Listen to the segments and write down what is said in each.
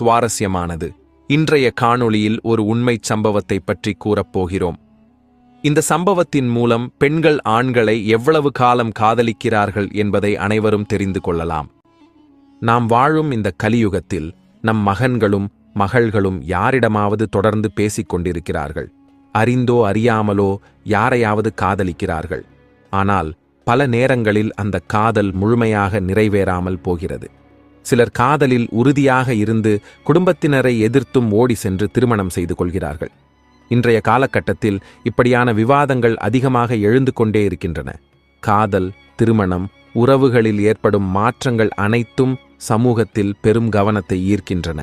சுவாரஸ்யமானது. இன்றைய காணொளியில் ஒரு உண்மைச் சம்பவத்தை பற்றி கூறப்போகிறோம் இந்த சம்பவத்தின் மூலம் பெண்கள் ஆண்களை எவ்வளவு காலம் காதலிக்கிறார்கள் என்பதை அனைவரும் தெரிந்து கொள்ளலாம். நாம் வாழும் இந்த கலியுகத்தில் நம் மகன்களும் மகள்களும் யாரிடமாவது தொடர்ந்து பேசிக் கொண்டிருக்கிறார்கள். அறிந்தோ அறியாமலோ யாரையாவது காதலிக்கிறார்கள். ஆனால் பல நேரங்களில் அந்த காதல் முழுமையாக நிறைவேறாமல் போகிறது. சிலர் காதலில் உறுதியாக இருந்து குடும்பத்தினரை எதிர்த்தும் ஓடி சென்று திருமணம் செய்து கொள்கிறார்கள். இன்றைய காலகட்டத்தில் இப்படியான விவாதங்கள் அதிகமாக எழுந்து கொண்டே இருக்கின்றன. காதல் திருமணம் உறவுகளில் ஏற்படும் மாற்றங்கள் அனைத்தும் சமூகத்தில் பெரும் கவனத்தை ஈர்க்கின்றன.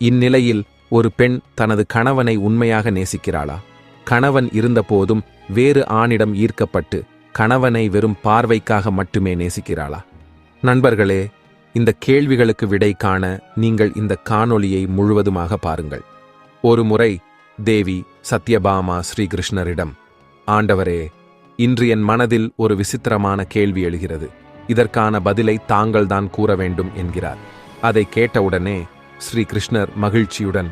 இந்நிலையில் ஒரு பெண் தனது கணவனை உண்மையாக நேசிக்கிறாளா? கணவன் இருந்தபோதும் வேறு ஆணிடம் ஈர்க்கப்பட்டு கணவனை வெறும் பார்வைக்காக மட்டுமே நேசிக்கிறாளா? நண்பர்களே இந்த கேள்விகளுக்கு விடை காண நீங்கள் இந்த காணொளியை முழுவதுமாக பாருங்கள். ஒரு முறை தேவி சத்யபாமா ஸ்ரீகிருஷ்ணரிடம் ஆண்டவரே இன்று என் மனதில் ஒரு விசித்திரமான கேள்வி எழுகிறது. இதற்கான பதிலை தாங்கள்தான் கூற வேண்டும் என்கிறார். அதை கேட்டவுடனே ஸ்ரீகிருஷ்ணர் மகிழ்ச்சியுடன்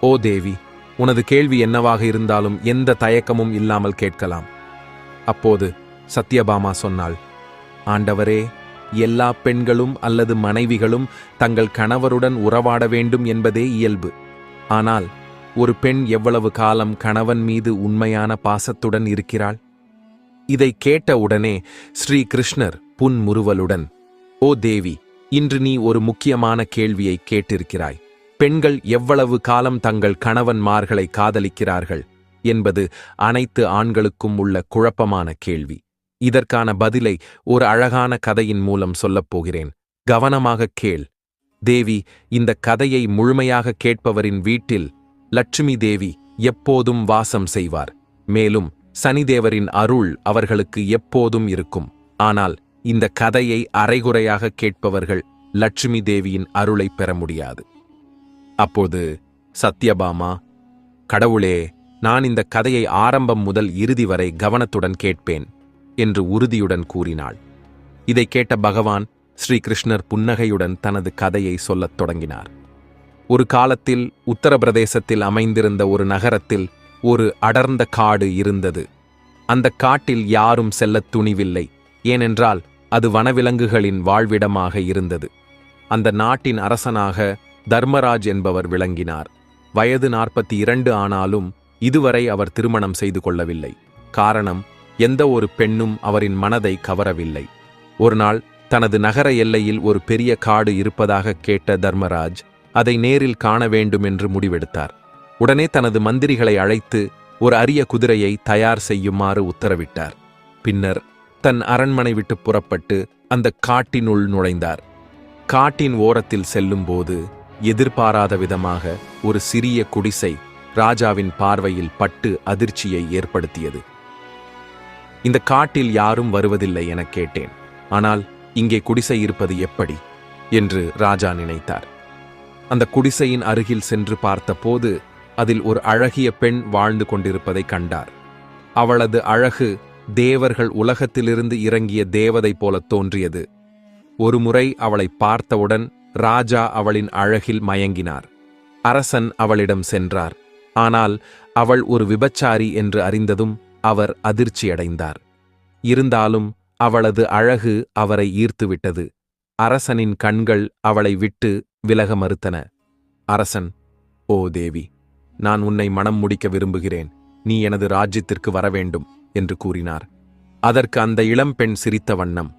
ஓ தேவி உனது கேள்வி என்னவாக இருந்தாலும் எந்த தயக்கமும் இல்லாமல் கேட்கலாம். அப்போது சத்யபாமா சொன்னாள் ஆண்டவரே எல்லா பெண்களும் அல்லது மனைவிகளும் தங்கள் கணவருடன் உறவாட வேண்டும் என்பதே இயல்பு. ஆனால் ஒரு பெண் எவ்வளவு காலம் கணவன் மீது உண்மையான பாசத்துடன் இருக்கிறாள்? இதை கேட்டவுடனே ஸ்ரீ கிருஷ்ணர் புன்முறுவலுடன் ஓ தேவி இன்று நீ ஒரு முக்கியமான கேள்வியை கேட்டிருக்கிறாய். பெண்கள் எவ்வளவு காலம் தங்கள் கணவன்மார்களை காதலிக்கிறார்கள்? என்பது அனைத்து ஆண்களுக்கும் உள்ள குழப்பமான கேள்வி. இதற்கான பதிலை ஒரு அழகான கதையின் மூலம் சொல்லப் போகிறேன். கவனமாக கேள். தேவி இந்த கதையை முழுமையாக கேட்பவரின் வீட்டில் லட்சுமி தேவி எப்போதும் வாசம் செய்வார். மேலும் சனிதேவரின் அருள் அவர்களுக்கு எப்போதும் இருக்கும். ஆனால் இந்த கதையை அரைகுறையாக கேட்பவர்கள் லட்சுமி தேவியின் அருளை பெற முடியாது. அப்போது சத்யபாமா கடவுளே நான் இந்த கதையை ஆரம்பம் முதல் இறுதி வரை கவனத்துடன் கேட்பேன். என்று உறுதியுடன் கூறினாள். இதை கேட்ட பகவான் ஸ்ரீகிருஷ்ணர் புன்னகையுடன் தனது கதையை சொல்லத் தொடங்கினார். ஒரு காலத்தில் உத்தரப்பிரதேசத்தில் அமைந்திருந்த ஒரு நகரத்தில் ஒரு அடர்ந்த காடு இருந்தது. அந்த காட்டில் யாரும் செல்லத் துணிவில்லை ஏனென்றால் அது வனவிலங்குகளின் வாழ்விடமாக இருந்தது. அந்த நாட்டின் அரசனாக தர்மராஜ் என்பவர் விளங்கினார். வயது நாற்பத்தி இரண்டு ஆனாலும் இதுவரை அவர் திருமணம் செய்து கொள்ளவில்லை. காரணம் எந்த ஒரு பெண்ணும் அவரின் மனதை கவரவில்லை. ஒருநாள் தனது நகர எல்லையில் ஒரு பெரிய காடு இருப்பதாக கேட்ட தர்மராஜ் அதை நேரில் காண வேண்டும் என்று முடிவெடுத்தார். உடனே தனது மந்திரிகளை அழைத்து ஒரு அரிய குதிரையை தயார் செய்யுமாறு உத்தரவிட்டார். பின்னர் தன் அரண்மனை விட்டு புறப்பட்டு அந்த காட்டினுள் நுழைந்தார். காட்டின் ஓரத்தில் செல்லும்போது எதிர்பாராத விதமாக ஒரு சிறிய குடிசை ராஜாவின் பார்வையில் பட்டு அதிர்ச்சியை ஏற்படுத்தியது. இந்த காட்டில் யாரும் வருவதில்லை எனக் கேட்டேன். ஆனால் இங்கே குடிசை இருப்பது எப்படி? என்று ராஜா நினைத்தார். அந்த குடிசையின் அருகில் சென்று பார்த்தபோது அதில் ஒரு அழகிய பெண் வாழ்ந்து கொண்டிருப்பதை கண்டார். அவளது அழகு தேவர்கள் உலகத்திலிருந்து இறங்கிய தேவதை போல தோன்றியது. ஒருமுறை அவளை பார்த்தவுடன் ராஜா அவளின் அழகில் மயங்கினார். அரசன் அவளிடம் சென்றார். ஆனால் அவள் ஒரு விபச்சாரி என்று அறிந்ததும் அவர் அதிர்ச்சியடைந்தார். இருந்தாலும் அவளது அழகு அவரை ஈர்த்துவிட்டது. அரசனின் கண்கள் அவளை விட்டு விலக மறுத்தன. அரசன் ஓ தேவி நான் உன்னை மனம் முடிக்க விரும்புகிறேன். நீ எனது ராஜ்யத்திற்கு வர வேண்டும் என்று கூறினார். அதற்கு அந்த இளம்பெண் சிரித்த வண்ணம்.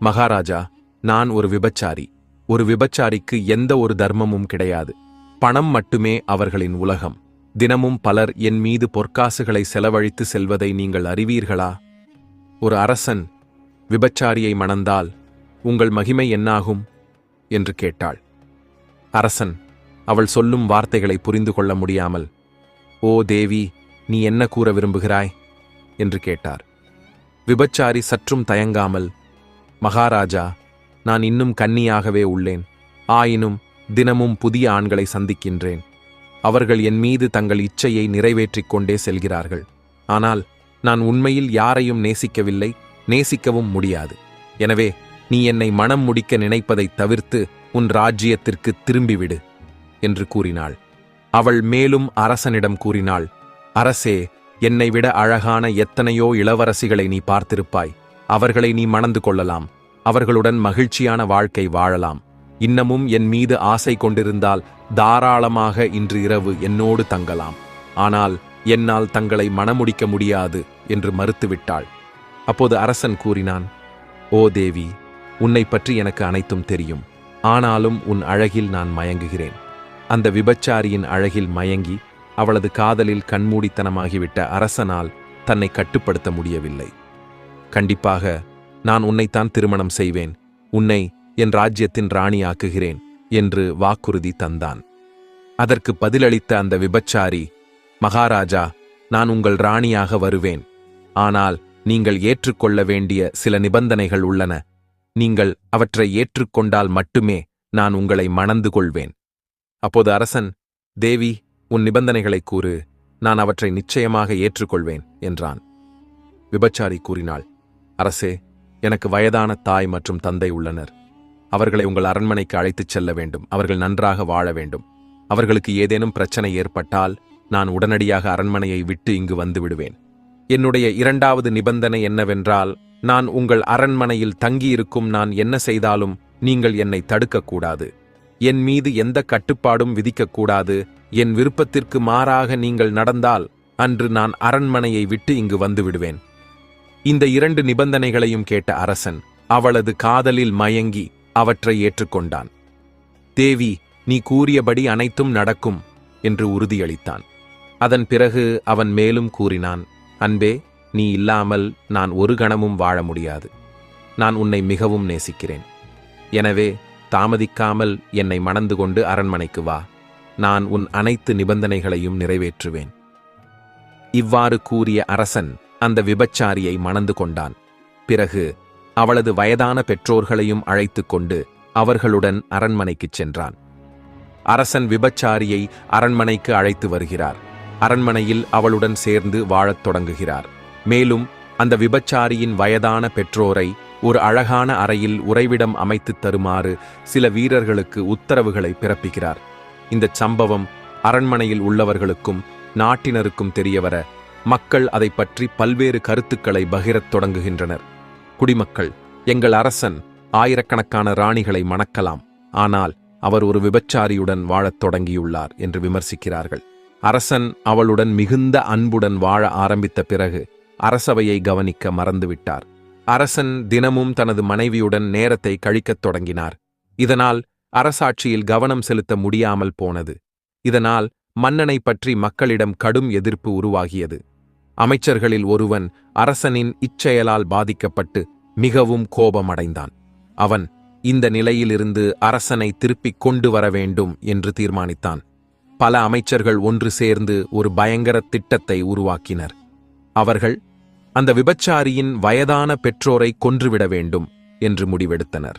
மகாராஜா நான் ஒரு விபச்சாரி. ஒரு விபச்சாரிக்கு எந்த ஒரு தர்மமும் கிடையாது. பணம் மட்டுமே அவர்களின் உலகம். தினமும் பலர் என் மீது பொற்காசுகளை செலவழித்து செல்வதை நீங்கள் அறிவீர்களா? ஒரு அரசன் விபச்சாரியை மணந்தால் உங்கள் மகிமை என்னாகும்? என்று கேட்டாள். அரசன் அவள் சொல்லும் வார்த்தைகளை புரிந்து கொள்ள முடியாமல் ஓ தேவி நீ என்ன கூற விரும்புகிறாய்? என்று கேட்டார். விபச்சாரி சற்றும் தயங்காமல் மகாராஜா நான் இன்னும் கன்னியாகவே உள்ளேன். ஆயினும் தினமும் புதிய ஆண்களை சந்திக்கின்றேன். அவர்கள் என் மீது தங்கள் இச்சையை நிறைவேற்றிக் கொண்டே செல்கிறார்கள். ஆனால் நான் உண்மையில் யாரையும் நேசிக்கவில்லை நேசிக்கவும் முடியாது. எனவே நீ என்னை மனம் முடிக்க நினைப்பதைத் தவிர்த்து உன் ராஜ்யத்திற்கு திரும்பிவிடு என்று கூறினாள். அவள் மேலும் அரசனிடம் கூறினாள் அரசே என்னை விட அழகான எத்தனையோ இளவரசிகளை நீ பார்த்திருப்பாய். அவர்களை நீ மணந்து கொள்ளலாம். அவர்களுடன் மகிழ்ச்சியான வாழ்க்கை வாழலாம். இன்னமும் என் மீது ஆசை கொண்டிருந்தால் தாராளமாக இன்று இரவு என்னோடு தங்கலாம். ஆனால் என்னால் தங்களை மணமுடிக்க முடியாது என்று மறுத்துவிட்டாள். அப்போது அரசன் கூறினான் ஓ தேவி உன்னை பற்றி எனக்கு அனைத்தும் தெரியும். ஆனாலும் உன் அழகில் நான் மயங்குகிறேன். அந்த விபச்சாரியின் அழகில் மயங்கி அவளது காதலில் கண்மூடித்தனமாகிவிட்ட அரசனால் தன்னை கட்டுப்படுத்த முடியவில்லை. கண்டிப்பாக நான் உன்னைத்தான் திருமணம் செய்வேன். உன்னை என் ராஜ்யத்தின் ராணி ஆக்குகிறேன் என்று வாக்குறுதி தந்தான். அதற்கு பதிலளித்த அந்த விபச்சாரி மகாராஜா நான் உங்கள் ராணியாக வருவேன். ஆனால் நீங்கள் ஏற்றுக்கொள்ள வேண்டிய சில நிபந்தனைகள் உள்ளன. நீங்கள் அவற்றை ஏற்றுக்கொண்டால் மட்டுமே நான் உங்களை மணந்து கொள்வேன். அப்போது அரசன் தேவி உன் நிபந்தனைகளை கூறு. நான் அவற்றை நிச்சயமாக ஏற்றுக்கொள்வேன் என்றான். விபச்சாரி கூறினாள் அரசே எனக்கு வயதான தாய் மற்றும் தந்தை உள்ளனர். அவர்களை உங்கள் அரண்மனைக்கு அழைத்துச் செல்ல வேண்டும். அவர்கள் நன்றாக வாழ வேண்டும். அவர்களுக்கு ஏதேனும் பிரச்சனை ஏற்பட்டால் நான் உடனடியாக அரண்மனையை விட்டு இங்கு வந்து விடுவேன். என்னுடைய இரண்டாவது நிபந்தனை என்னவென்றால் நான் உங்கள் அரண்மனையில் தங்கியிருக்கும் நான் என்ன செய்தாலும் நீங்கள் என்னை தடுக்கக்கூடாது. என் மீது எந்த கட்டுப்பாடும் விதிக்கக்கூடாது. என் விருப்பத்திற்கு மாறாக நீங்கள் நடந்தால் அன்று நான் அரண்மனையை விட்டு இங்கு வந்து விடுவேன். இந்த இரண்டு நிபந்தனைகளையும் கேட்ட அரசன் அவளது காதலில் மயங்கி அவற்றை ஏற்றுக்கொண்டான். தேவி நீ கூறியபடி அனைத்தும் நடக்கும் என்று உறுதியளித்தான். அதன் பிறகு அவன் மேலும் கூறினான் அன்பே நீ இல்லாமல் நான் ஒரு கணமும் வாழ முடியாது. நான் உன்னை மிகவும் நேசிக்கிறேன். எனவே தாமதிக்காமல் என்னை மணந்து கொண்டு அரண்மனைக்கு வா. நான் உன் அனைத்து நிபந்தனைகளையும் நிறைவேற்றுவேன். இவ்வாறு கூறிய அரசன் அந்த விபச்சாரியை மணந்து கொண்டான். பிறகு அவளது வயதான பெற்றோர்களையும் அழைத்துக் கொண்டு அவர்களுடன் அரண்மனைக்குச் சென்றான். அரசன் விபச்சாரியை அரண்மனைக்கு அழைத்து வருகிறார். அரண்மனையில் அவளுடன் சேர்ந்து வாழத் தொடங்குகிறார். மேலும் அந்த விபச்சாரியின் வயதான பெற்றோரை ஒரு அழகான அறையில் உறைவிடம் அமைத்துத் தருமாறு சில வீரர்களுக்கு உத்தரவுகளை பிறப்பிக்கிறார். இந்தச் சம்பவம் அரண்மனையில் உள்ளவர்களுக்கும் நாட்டினருக்கும் தெரியவர மக்கள் அதை பற்றி பல்வேறு கருத்துக்களை பகிரத் தொடங்குகின்றனர். குடிமக்கள் எங்கள் அரசன் ஆயிரக்கணக்கான ராணிகளை மணக்கலாம். ஆனால் அவர் ஒரு விபச்சாரியுடன் வாழத் தொடங்கியுள்ளார் என்று விமர்சிக்கிறார்கள். அரசன் அவளுடன் மிகுந்த அன்புடன் வாழ ஆரம்பித்த பிறகு அரசவையை கவனிக்க மறந்துவிட்டார். அரசன் தினமும் தனது மனைவியுடன் நேரத்தை கழிக்கத் தொடங்கினார். இதனால் அரசாட்சியில் கவனம் செலுத்த முடியாமல் போனது. இதனால் மன்னனை பற்றி மக்களிடம் கடும் எதிர்ப்பு உருவாகியது. அமைச்சர்களில் ஒருவன் அரசனின் இச்செயலால் பாதிக்கப்பட்டு மிகவும் கோபமடைந்தான். அவன் இந்த நிலையிலிருந்து அரசனை திருப்பிக் கொண்டு வர வேண்டும் என்று தீர்மானித்தான். பல அமைச்சர்கள் ஒன்று சேர்ந்து ஒரு பயங்கர திட்டத்தை உருவாக்கினர். அவர்கள் அந்த விபச்சாரியின் வயதான பெற்றோரை கொன்றுவிட வேண்டும் என்று முடிவெடுத்தனர்.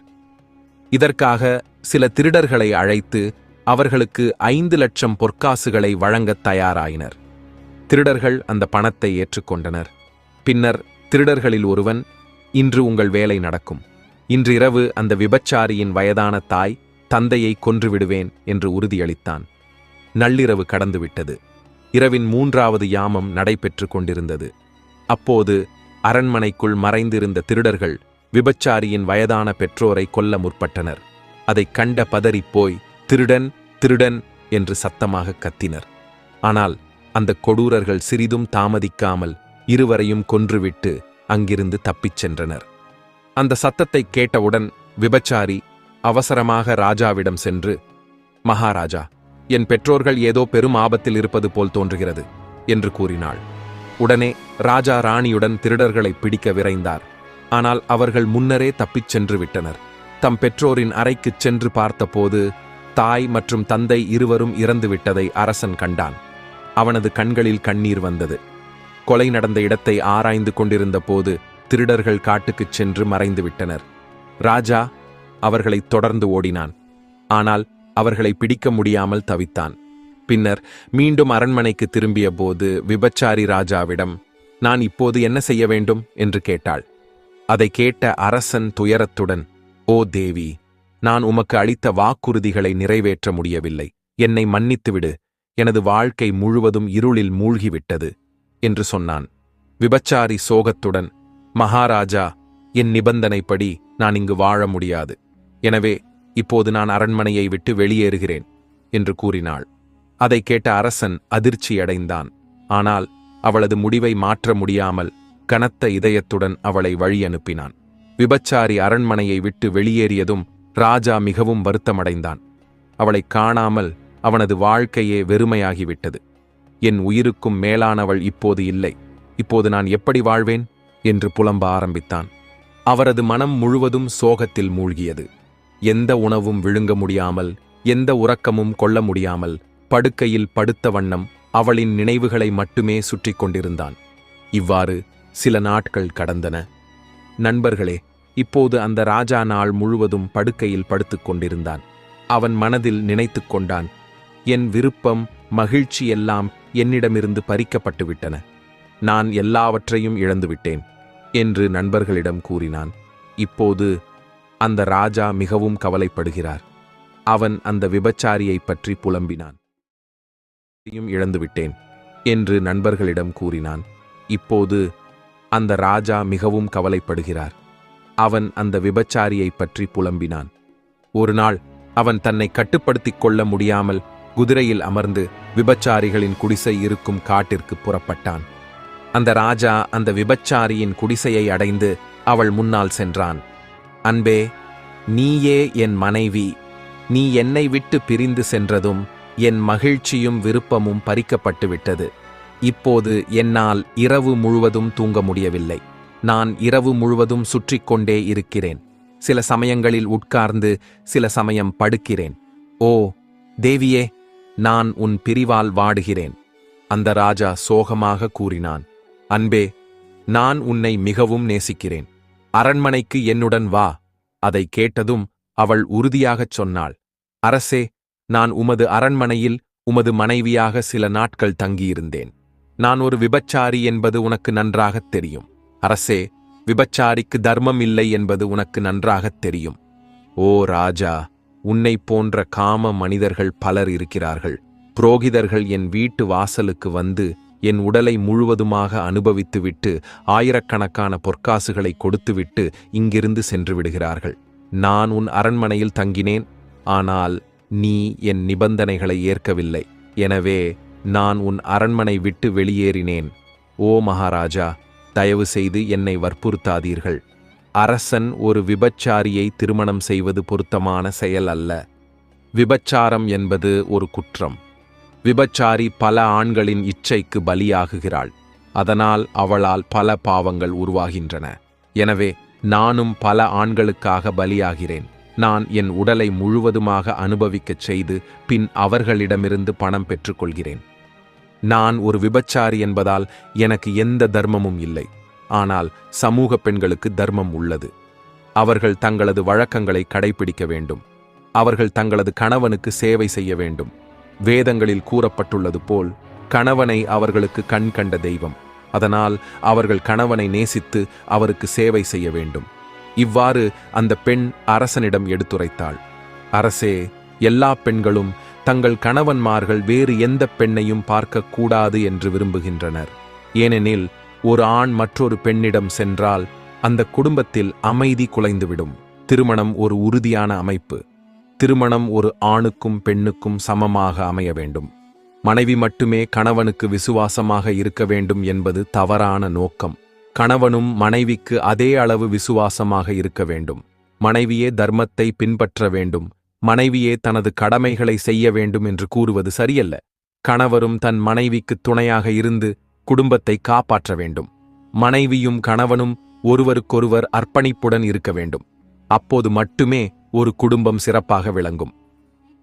இதற்காக சில திருடர்களை அழைத்து அவர்களுக்கு ஐந்து லட்சம் பொற்காசுகளை வழங்கத் தயாராயினர். திருடர்கள் அந்த பணத்தை ஏற்றுக்கொண்டனர். பின்னர் திருடர்களில் ஒருவன் இன்று உங்கள் வேலை நடக்கும். இன்று இரவு அந்த விபச்சாரியின் வயதான தாய் தந்தையை கொன்றுவிடுவேன் என்று உறுதியளித்தான். நள்ளிரவு கடந்துவிட்டது. இரவின் மூன்றாவது யாமம் நடைபெற்று கொண்டிருந்தது. அப்போது அரண்மனைக்குள் மறைந்திருந்த திருடர்கள் விபச்சாரியின் வயதான பெற்றோரை கொல்ல முற்பட்டனர். அதைக் கண்ட பதறிப்போய் திருடன் திருடன் என்று சத்தமாக கத்தினர். ஆனால் அந்த கொடூரர்கள் சிறிதும் தாமதிக்காமல் இருவரையும் கொன்றுவிட்டு அங்கிருந்து தப்பிச் சென்றனர். அந்த சத்தத்தை கேட்டவுடன் விபச்சாரி அவசரமாக ராஜாவிடம் சென்று மகாராஜா என் பெற்றோர்கள் ஏதோ பெரும் ஆபத்தில் இருப்பது போல் தோன்றுகிறது என்று கூறினாள். உடனே ராஜா ராணியுடன் திருடர்களை பிடிக்க விரைந்தார். ஆனால் அவர்கள் முன்னரே தப்பிச் சென்று விட்டனர். தம் பெற்றோரின் அறைக்குச் சென்று பார்த்தபோது தாய் மற்றும் தந்தை இருவரும் இறந்துவிட்டதை அரசன் கண்டான். அவனது கண்களில் கண்ணீர் வந்தது. கொலை நடந்த இடத்தை ஆராய்ந்து கொண்டிருந்த போது திருடர்கள் காட்டுக்குச் சென்று மறைந்துவிட்டனர் ராஜா அவர்களை தொடர்ந்து ஓடினான். ஆனால் அவர்களை பிடிக்க முடியாமல் தவித்தான். பின்னர் மீண்டும் அரண்மனைக்கு திரும்பிய போது விபச்சாரி ராஜாவிடம் நான் இப்போது என்ன செய்ய வேண்டும்? என்று கேட்டாள். அதை கேட்ட அரசன் துயரத்துடன் ஓ தேவி நான் உமக்கு அளித்த வாக்குறுதிகளை நிறைவேற்ற முடியவில்லை. என்னை மன்னித்துவிடு. எனது வாழ்க்கை முழுவதும் இருளில் மூழ்கிவிட்டது என்று சொன்னான். விபச்சாரி சோகத்துடன் மகாராஜா என் நிபந்தனைப்படி நான் இங்கு வாழ முடியாது. எனவே இப்போது நான் அரண்மனையை விட்டு வெளியேறுகிறேன் என்று கூறினாள். அதை கேட்ட அரசன் அதிர்ச்சியடைந்தான். ஆனால் அவளது முடிவை மாற்ற முடியாமல் கனத்த இதயத்துடன் அவளை வழி அனுப்பினான். விபச்சாரி அரண்மனையை விட்டு வெளியேறியதும் ராஜா மிகவும் வருத்தமடைந்தான். அவளை காணாமல் அவனது வாழ்க்கையே வெறுமையாகிவிட்டது. என் உயிருக்கும் மேலானவள் இப்போது இல்லை. இப்போது நான் எப்படி வாழ்வேன்? என்று புலம்ப ஆரம்பித்தான். அவரது மனம் முழுவதும் சோகத்தில் மூழ்கியது. எந்த உணவும் விழுங்க முடியாமல் எந்த உறக்கமும் கொள்ள முடியாமல் படுக்கையில் படுத்த வண்ணம் அவளின் நினைவுகளை மட்டுமே சுற்றி கொண்டிருந்தான். இவ்வாறு சில நாட்கள் கடந்தன. நண்பர்களே இப்போது அந்த ராஜா நாள் முழுவதும் படுக்கையில் படுத்துக் கொண்டிருந்தான். அவன் மனதில் நினைத்துக் கொண்டான் என் விருப்பம் மகிழ்ச்சி எல்லாம் என்னிடமிருந்து பறிக்கப்பட்டுவிட்டன. நான் எல்லாவற்றையும் இழந்துவிட்டேன் என்று நண்பர்களிடம் கூறினான். இப்போது அந்த ராஜா மிகவும் கவலைப்படுகிறார். அவன் அந்த விபச்சாரியைப் பற்றி புலம்பினான். இழந்துவிட்டேன் என்று நண்பர்களிடம் கூறினான். இப்போது அந்த ராஜா மிகவும் கவலைப்படுகிறார். அவன் அந்த விபச்சாரியைப் பற்றி புலம்பினான். ஒரு நாள் அவன் தன்னை கட்டுப்படுத்திக் கொள்ள முடியாமல் குதிரையில் அமர்ந்து விபச்சாரிகளின் குடிசை இருக்கும் காட்டிற்கு புறப்பட்டான். அந்த ராஜா அந்த விபச்சாரியின் குடிசையை அடைந்து அவள் முன்னால் சென்றான். அன்பே நீயே என் மனைவி. நீ என்னை விட்டு பிரிந்து சென்றதும் என் மகிழ்ச்சியும் விருப்பமும் பறிக்கப்பட்டு விட்டது இப்போது என்னால் இரவு முழுவதும் தூங்க முடியவில்லை. நான் இரவு முழுவதும் சுற்றி கொண்டே இருக்கிறேன். சில சமயங்களில் உட்கார்ந்து சில சமயம் படுக்கிறேன். ஓ தேவியே நான் உன் பிரிவால் வாடுகிறேன். அந்த ராஜா சோகமாக கூறினான். அன்பே நான் உன்னை மிகவும் நேசிக்கிறேன். அரண்மனைக்கு என்னுடன் வா. அதை கேட்டதும் அவள் உறுதியாகச் சொன்னாள். அரசே நான் உமது அரண்மனையில் உமது மனைவியாக சில நாட்கள் தங்கியிருந்தேன். நான் ஒரு விபச்சாரி என்பது உனக்கு நன்றாகத் தெரியும். அரசே விபச்சாரிக்கு தர்மம் இல்லை என்பது உனக்கு நன்றாகத் தெரியும். ஓ ராஜா உன்னைப் போன்ற காம மனிதர்கள் பலர் இருக்கிறார்கள். புரோகிதர்கள் என் வீட்டு வாசலுக்கு வந்து என் உடலை முழுவதுமாக அனுபவித்துவிட்டு ஆயிரக்கணக்கான பொற்காசுகளை கொடுத்துவிட்டு இங்கிருந்து சென்று விடுகிறார்கள். நான் உன் அரண்மனையில் தங்கினேன். ஆனால் நீ என் நிபந்தனைகளை ஏற்கவில்லை. எனவே நான் உன் அரண்மனை விட்டு வெளியேறினேன். ஓ மகாராஜா தயவு செய்து என்னை வற்புறுத்தாதீர்கள். அரசன் ஒரு விபச்சாரியை திருமணம் செய்வது பொருத்தமான செயல் அல்ல. விபச்சாரம் என்பது ஒரு குற்றம். விபச்சாரி பல ஆண்களின் இச்சைக்கு பலியாகுகிறாள். அதனால் அவளால் பல பாவங்கள் உருவாகின்றன. எனவே நானும் பல ஆண்களுக்காக பலியாகிறேன். நான் என் உடலை முழுவதுமாக அனுபவிக்கச் செய்து பின் அவர்களிடமிருந்து பணம் பெற்றுக்கொள்கிறேன். நான் ஒரு விபச்சாரி என்பதால் எனக்கு எந்த தர்மமும் இல்லை. ஆனால் சமூக பெண்களுக்கு தர்மம் உள்ளது. அவர்கள் தங்களது வழக்கங்களை கடைபிடிக்க வேண்டும். அவர்கள் தங்களது கணவனுக்கு சேவை செய்ய வேண்டும். வேதங்களில் கூறப்பட்டுள்ளது போல் கணவனை அவர்களுக்கு கண் கண்ட தெய்வம். அதனால் அவர்கள் கணவனை நேசித்து அவருக்கு சேவை செய்ய வேண்டும். இவ்வாறு அந்த பெண் அரசனிடம் எடுத்துரைத்தாள். அரசே எல்லா பெண்களும் தங்கள் கணவன்மார்கள் வேறு எந்த பெண்ணையும் பார்க்கக்கூடாது என்று விரும்புகின்றனர். ஏனெனில் ஒரு ஆண் மற்றொரு பெண்ணிடம் சென்றால் அந்த குடும்பத்தில் அமைதி குலைந்துவிடும். திருமணம் ஒரு உறுதியான அமைப்பு. திருமணம் ஒரு ஆணுக்கும் பெண்ணுக்கும் சமமாக அமைய வேண்டும். மனைவி மட்டுமே கணவனுக்கு விசுவாசமாக இருக்க வேண்டும் என்பது தவறான நோக்கம். கணவனும் மனைவிக்கு அதே அளவு விசுவாசமாக இருக்க வேண்டும். மனைவியே தர்மத்தை பின்பற்ற வேண்டும். மனைவியே தனது கடமைகளை செய்ய வேண்டும் என்று கூறுவது சரியல்ல. கணவரும் தன் மனைவிக்கு துணையாக இருந்து குடும்பத்தை காப்பாற்ற வேண்டும். மனைவியும் கணவனும் ஒருவருக்கொருவர் அர்ப்பணிப்புடன் இருக்க வேண்டும். அப்போது மட்டுமே ஒரு குடும்பம் சிறப்பாக விளங்கும்.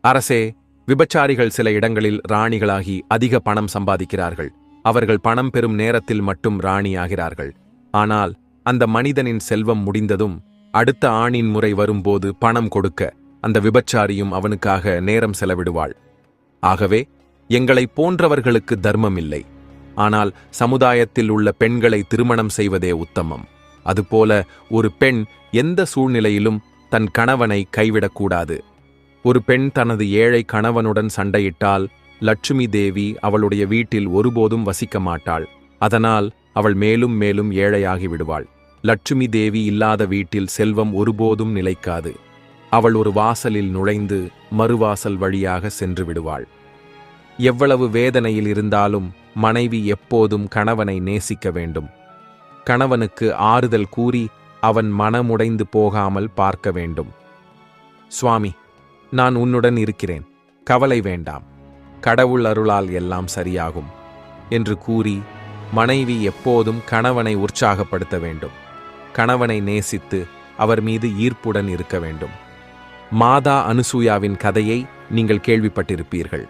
அரசே விபச்சாரிகள் சில இடங்களில் ராணிகளாகி அதிக பணம் சம்பாதிக்கிறார்கள். அவர்கள் பணம் பெறும் நேரத்தில் மட்டும் ராணியாகிறார்கள். ஆனால் அந்த மனிதனின் செல்வம் முடிந்ததும் அடுத்த ஆணின் முறை வரும்போது பணம் கொடுக்க அந்த விபச்சாரியும் அவனுக்காக நேரம் செலவிடுவாள். ஆகவே எங்களைப் போன்றவர்களுக்கு தர்மம் இல்லை. ஆனால் சமுதாயத்தில் உள்ள பெண்களை திருமணம் செய்வதே உத்தமம். அதுபோல ஒரு பெண் எந்த சூழ்நிலையிலும் தன் கணவனை கைவிடக்கூடாது. ஒரு பெண் தனது ஏழை கணவனுடன் சண்டையிட்டால் லட்சுமி தேவி அவளுடைய வீட்டில் ஒருபோதும் வசிக்க மாட்டாள். அதனால் அவள் மேலும் மேலும் ஏழையாகி விடுவாள். லட்சுமி தேவி இல்லாத வீட்டில் செல்வம் ஒருபோதும் நிலைக்காது. அவள் ஒரு வாசலில் நுழைந்து மறுவாசல் வழியாக சென்று விடுவாள். எவ்வளவு வேதனையில் இருந்தாலும் மனைவி எப்போதும் கணவனை நேசிக்க வேண்டும். கணவனுக்கு ஆறுதல் கூறி அவன் மனமுடைந்து போகாமல் பார்க்க வேண்டும். சுவாமி நான் உன்னுடன் இருக்கிறேன். கவலை வேண்டாம். கடவுள் அருளால் எல்லாம் சரியாகும் என்று கூறி மனைவி எப்போதும் கணவனை உற்சாகப்படுத்த வேண்டும். கணவனை நேசித்து அவர் மீது ஈர்ப்புடன் இருக்க வேண்டும். மாதா அனுசூயாவின் கதையை நீங்கள் கேள்விப்பட்டிருப்பீர்கள்.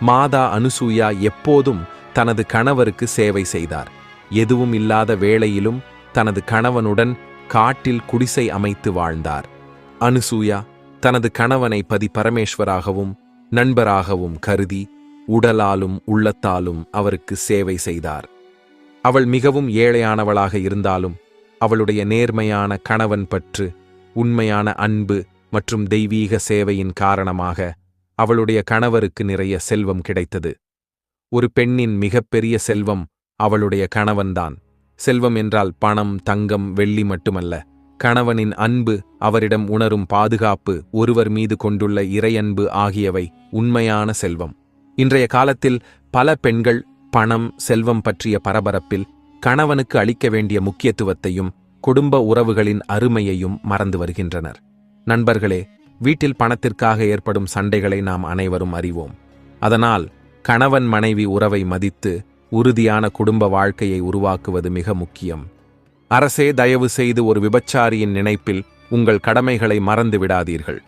மாதா அனுசூயா எப்போதும் தனது கணவருக்கு சேவை செய்தார். எதுவும் இல்லாத வேளையிலும் தனது கணவனுடன் காட்டில் குடிசை அமைத்து வாழ்ந்தார். அனுசூயா தனது கணவனை பதி பரமேஸ்வராகவும் நண்பராகவும் கருதி உடலாலும் உள்ளத்தாலும் அவருக்கு சேவை செய்தார். அவள் மிகவும் ஏழையானவளாக இருந்தாலும் அவளுடைய நேர்மையான கணவன் பற்று உண்மையான அன்பு மற்றும் தெய்வீக சேவையின் காரணமாக அவளுடைய கணவருக்கு நிறைய செல்வம் கிடைத்தது. ஒரு பெண்ணின் மிகப்பெரிய செல்வம் அவளுடைய கணவன்தான். செல்வம் என்றால் பணம் தங்கம் வெள்ளி மட்டுமல்ல. கணவனின் அன்பு அவரிடம் உணரும் பாதுகாப்பு ஒருவர் மீது கொண்டுள்ள இறையன்பு ஆகியவை உண்மையான செல்வம். இன்றைய காலத்தில் பல பெண்கள் பணம் செல்வம் பற்றிய பரபரப்பில் கணவனுக்கு அளிக்க வேண்டிய முக்கியத்துவத்தையும் குடும்ப உறவுகளின் அருமையையும் மறந்து வருகின்றனர். நண்பர்களே வீட்டில் பணத்திற்காக ஏற்படும் சண்டைகளை நாம் அனைவரும் அறிவோம். அதனால் கணவன் மனைவி உறவை மதித்து உறுதியான குடும்ப வாழ்க்கையை உருவாக்குவது மிக முக்கியம். அரசே தயவு செய்து ஒரு விபச்சாரியின் நினைப்பில் உங்கள் கடமைகளை மறந்து விடாதீர்கள்.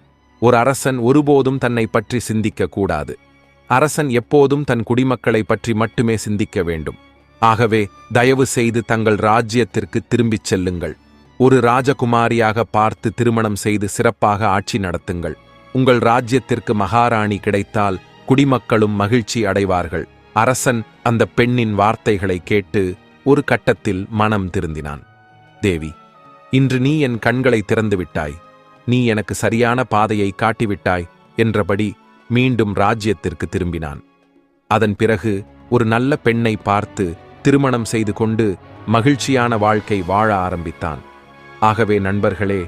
ஒரு அரசன் ஒருபோதும் தன்னை பற்றி சிந்திக்க கூடாது. அரசன் எப்போதும் தன் குடிமக்களை பற்றி மட்டுமே சிந்திக்க வேண்டும். ஆகவே தயவு செய்து தங்கள் ராஜ்யத்திற்கு திரும்பிச் செல்லுங்கள். ஒரு ராஜகுமாரியாக பார்த்து திருமணம் செய்து சிறப்பாக ஆட்சி நடத்துங்கள். உங்கள் ராஜ்யத்திற்கு மகாராணி கிடைத்தால் குடிமக்களும் மகிழ்ச்சி அடைவார்கள். அரசன் அந்த பெண்ணின் வார்த்தைகளை கேட்டு ஒரு கட்டத்தில் மனம் திருந்தினான். தேவி இன்று நீ என் கண்களை திறந்து விட்டாய் நீ எனக்கு சரியான பாதையை காட்டிவிட்டாய் என்றபடி மீண்டும் ராஜ்யத்திற்கு திரும்பினான். அதன் பிறகு ஒரு நல்ல பெண்ணை பார்த்து திருமணம் செய்து கொண்டு மகிழ்ச்சியான வாழ்க்கை வாழ ஆரம்பித்தான். ஆகவே நண்பர்களே